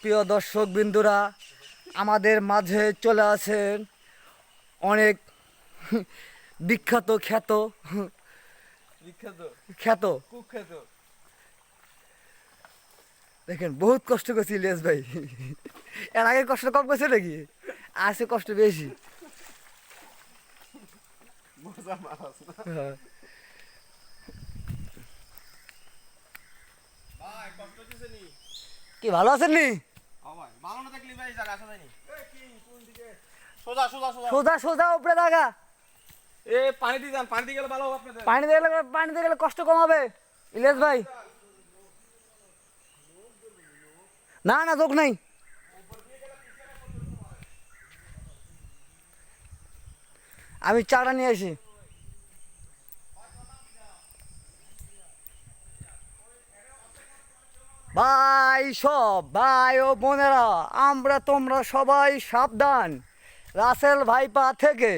প্রিয় দর্শক বিন্দুরা আমাদের মাঝে চলে আসেন অনেক বিখ্যাত খ্যাত খ্যাত। দেখেন বহুত কষ্ট করছি ইলিয়াস ভাই। এর আগে কষ্ট কম করছে নাকি? আছে কষ্ট বেশি মজা মাছ না হ্যাঁ। ভাই কষ্ট দিছে নি কি ভালো আছেন নি? যায়নি। সোজা সোজা উপরে দাগা। এ পানি দিয়ে যান পানি দিয়ে গেলে ভালো হবে আপনাদের। পানি দিয়ে গেলে পানি দিয়ে গেলে কষ্ট কম হবে। ইলিয়াস ভাই। না না যোগ নাই। আমি চাটা নিয়ে আসি। ভাই সব ভাই ও বোনেরা আমরা তোমরা সবাই সাবধান। রাসেল ভাইপা থেকে